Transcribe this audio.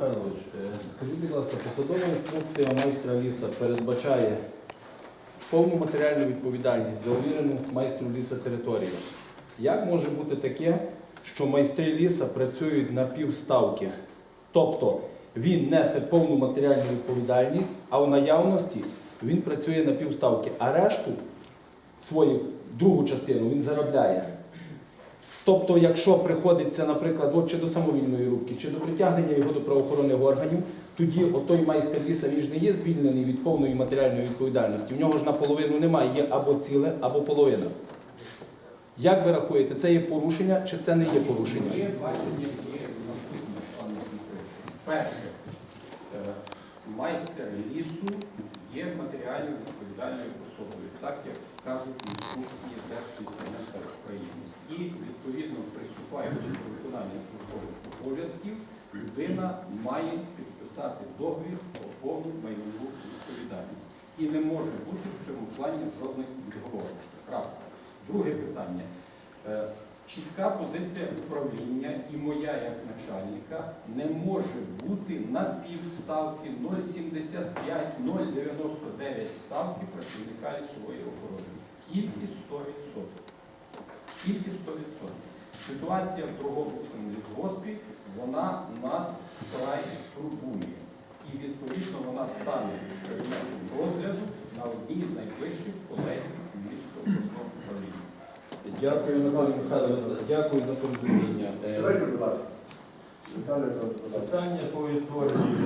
Михайлович, е, скажіть, будь ласка, посадова інструкція майстра ліса передбачає повну матеріальну відповідальність за увірену майстру ліса територію. Як може бути таке, що майстри ліса працюють на півставки? Тобто він несе повну матеріальну відповідальність, а в наявності він працює на півставки, а решту свою другу частину він заробляє. Тобто, якщо приходиться, наприклад, от чи до самовільної рубки, чи до притягнення його до правоохоронних органів, тоді отой майстер ліса він ж не є звільнений від повної матеріальної відповідальності. В нього ж наполовину немає, є або ціле, або половина. Як ви рахуєте, це є порушення чи це не є порушення? Є бачення є наступне, пане. Перше, е, майстер лісу є матеріально відповідальною особою, так як кажуть інструкції першої обов'язків, людина має підписати договір про повну майнову відповідальність. І не може бути в цьому плані жодних відговорень. Крапка. Друге питання. Е, Чітка позиція управління і моя як начальника не може бути на півставки 0,75, 0,99 ставки працівника лісової охорони. Тільки 100%. Тільки 100%. Ситуація в Дрогобицькому турбує. І відповідно вона стане предметом розгляду на одній з найближчих колегій Львівського обласного управління. Дякую, Наталія Михайловна, дякую за ласка. Питання по відтворенню.